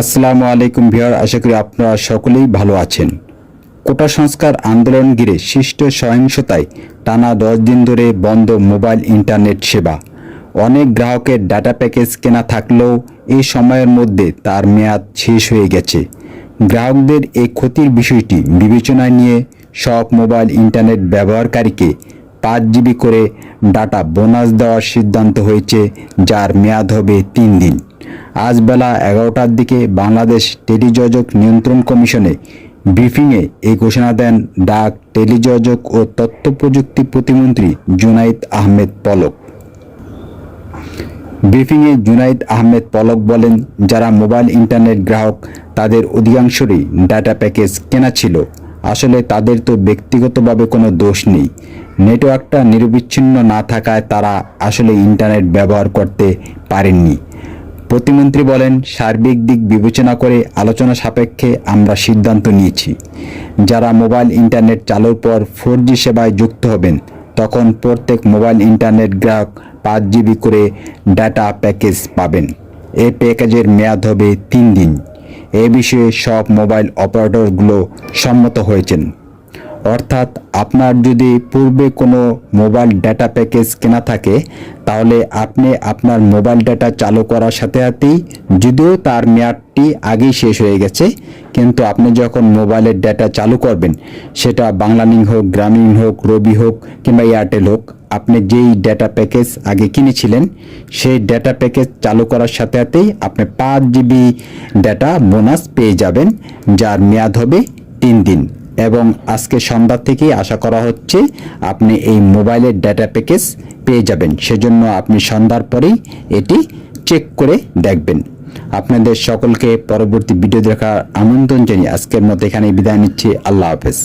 আসসালামু আলাইকুম ভিউয়ার, আশা করি আপনারা সকলেই ভালো আছেন। কোটা সংস্কার আন্দোলন ঘিরে সৃষ্ট সহিংসতায় টানা দশ দিন ধরে বন্ধ মোবাইল ইন্টারনেট সেবা। অনেক গ্রাহকের ডাটা প্যাকেজ কেনা থাকলেও এই সময়ের মধ্যে তার মেয়াদ শেষ হয়ে গেছে। গ্রাহকদের এই ক্ষতির বিষয়টি বিবেচনায় নিয়ে সব মোবাইল ইন্টারনেট ব্যবহারকারীকে পাঁচ জিবি করে ডাটা বোনাস দেওয়ার সিদ্ধান্ত হয়েছে, যার মেয়াদ হবে তিন দিন। আজ বেলা এগারোটার দিকে বাংলাদেশ টেলিযোজক নিয়ন্ত্রণ কমিশনে ব্রিফিংয়ে এই ঘোষণা দেন ডাক টেলিযোজক ও তথ্য প্রযুক্তি প্রতিমন্ত্রী জুনাইদ আহমেদ পলক। ব্রিফিংয়ে জুনাইদ আহমেদ পলক বলেন, যারা মোবাইল ইন্টারনেট গ্রাহক, তাদের অধিকাংশরই ডাটা প্যাকেজ কেনা ছিল। আসলে তাদের তো ব্যক্তিগতভাবে কোনো দোষ নেই। নেটওয়ার্কটা নিরবিচ্ছিন্ন না থাকায় তারা আসলে ইন্টারনেট ব্যবহার করতে পারেননি। প্রতিমন্ত্রী বলেন, সার্বিক দিক বিবেচনা করে আলোচনা সাপেক্ষে আমরা সিদ্ধান্ত নিয়েছি। যারা মোবাইল ইন্টারনেট চালুর পর ফোর সেবায় যুক্ত হবেন, তখন প্রত্যেক মোবাইল ইন্টারনেট গ্রাহক পাঁচ জিবি করে ডাটা প্যাকেজ পাবেন। এই প্যাকেজের মেয়াদ হবে তিন দিন। এ বিষয়ে সব মোবাইল অপারেটরগুলো সম্মত হয়েছেন। অর্থাৎ আপনার যদি পূর্বে কোনো মোবাইল ডাটা প্যাকেজ কেনা থাকে, তাহলে আপনি আপনার মোবাইল ডাটা চালু করার সাথে সাথেই, যদিও তার মেয়াদটি আগেই শেষ হয়ে গেছে, কিন্তু আপনি যখন মোবাইলের ডাটা চালু করবেন, সেটা বাংলালিংক হোক, গ্রামীণ হোক, রবি হোক কিংবা এয়ারটেল হোক, আপনি যেই ডাটা প্যাকেজ আগে কিনেছিলেন, সেই ডাটা প্যাকেজ চালু করার সাথে সাথেই আপনি পাঁচ জিবি ডাটা বোনাস পেয়ে যাবেন, যার মেয়াদ হবে তিন দিন। এবং আজকে সন্ধ্যা থেকেই আশা করা হচ্ছে আপনি এই মোবাইলের ডেটা প্যাকেজ পেয়ে যাবেন। সেজন্য আপনি সন্ধ্যার পরেই এটি চেক করে দেখবেন। আপনাদের সকলকে পরবর্তী ভিডিও দেখার আমন্ত্রণ জানিয়ে আজকের মতো এখানে বিদায় নিচ্ছি। আল্লাহ হাফেজ।